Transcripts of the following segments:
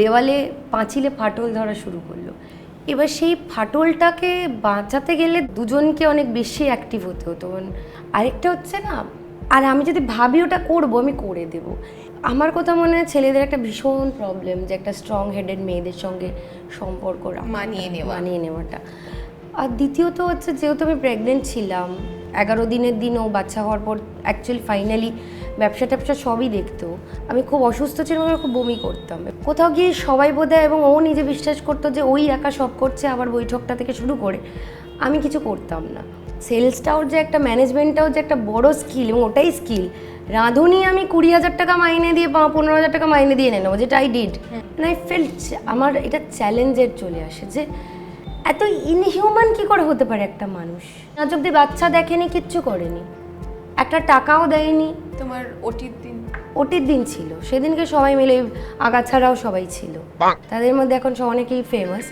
দেওয়ালে পাঁচিলে ফাটল ধরা শুরু করল। এবার সেই ফাটলটাকে বাঁচাতে গেলে দুজনকে অনেক বেশি অ্যাক্টিভ হতে হতো। আরেকটা হচ্ছে না আর আমি যদি ভাবি ওটা করব আমি করে দেব। আমার কথা মনে হয় ছেলেদের একটা ভীষণ প্রবলেম যে একটা স্ট্রং হেডেড মেয়েদের সঙ্গে সম্পর্ক মানিয়ে নেওয়া। মানিয়ে নেওয়াটা। আর দ্বিতীয়ত হচ্ছে যেহেতু আমি প্রেগনেন্ট ছিলাম এগারো দিনের দিনও বাচ্চা হওয়ার পর অ্যাকচুয়ালি ফাইনালি ব্যবসা ট্যাবসা সবই দেখতো। আমি খুব অসুস্থ ছিলাম আমি খুব বমি করতাম। কোথাও গিয়ে সবাই বোধহয় এবং ও নিজে বিশ্বাস করতো যে ওই একা সব করছে আবার বৈঠকটা থেকে শুরু করে। আমি কিছু করতাম না। সেলসটাও যে একটা ম্যানেজমেন্টটাও যে একটা বড় স্কিল এবং ওটাই স্কিল রাঁধুনি আমি কুড়ি হাজার টাকা মাইনে দিয়ে পনেরো হাজার টাকা মাইনে দিয়ে নেব যেটা আই ডিড আই ফেল্ট আমার এটা চ্যালেঞ্জের চলে আসে যে এত ইনহিউম্যান কি করে হতে পারে একটা মানুষ? আজ অব্দি বাচ্চা দেখেনি কিচ্ছু করেনি। একটা টাকাও দেয়নি। তোমার ওটির দিন। ওটির দিন ছিল। সেদিনকে সবাই মিলে আগাছাড়াও সবাই ছিল। তাদের মধ্যে এখন সব অনেকেই ফেমাস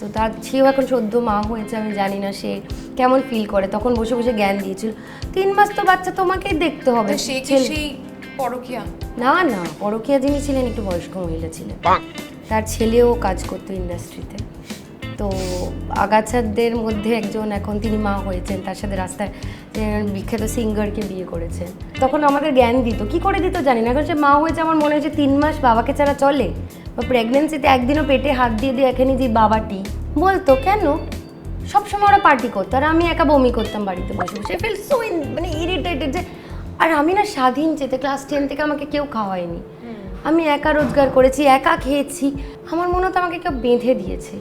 তো তার সেও এখন সদ্য মা হয়েছে আমি জানি না সে কেমন ফিল করে। তখন বসে বসে জ্ঞান দিয়েছিল। তিন মাস তো বাচ্চা তোমাকেই দেখতে হবে। তো সে কি ছেলে- সেই পরকিয়া? না না। পরকীয়া যিনি ছিলেন একটু বয়স্ক মহিলা ছিলেন। তার ছেলেও কাজ করতো ইন্ডাস্ট্রিতে তো আগাছাদের মধ্যে একজন এখন তিনি মা হয়েছেন তার সাথে রাস্তায় বিখ্যাত সিঙ্গারকে বিয়ে করেছেন। তখন আমাদের জ্ঞান দিত কি করে দিত জানি না এখন সে মা হয়েছে আমার মনে হয়েছে তিন মাস বাবাকে ছাড়া চলে। বা প্রেগনেন্সিতে একদিনও পেটে হাত দিয়ে দিয়ে এখানে যে বাবাটি। বলতো কেন? সবসময় ওরা পার্টি করতো আর আমি একা বমি করতাম বাড়িতে বসে বসে। ফিল সো মানে ইরিটেটেড যে আর আমি না স্বাধীন চেতে ক্লাস টেন থেকে আমাকে কেউ খাওয়ায়নি। আমি একা রোজগার করেছি একা খেয়েছি। আমার মনে হতো আমাকে কেউ বেঁধে দিয়েছে।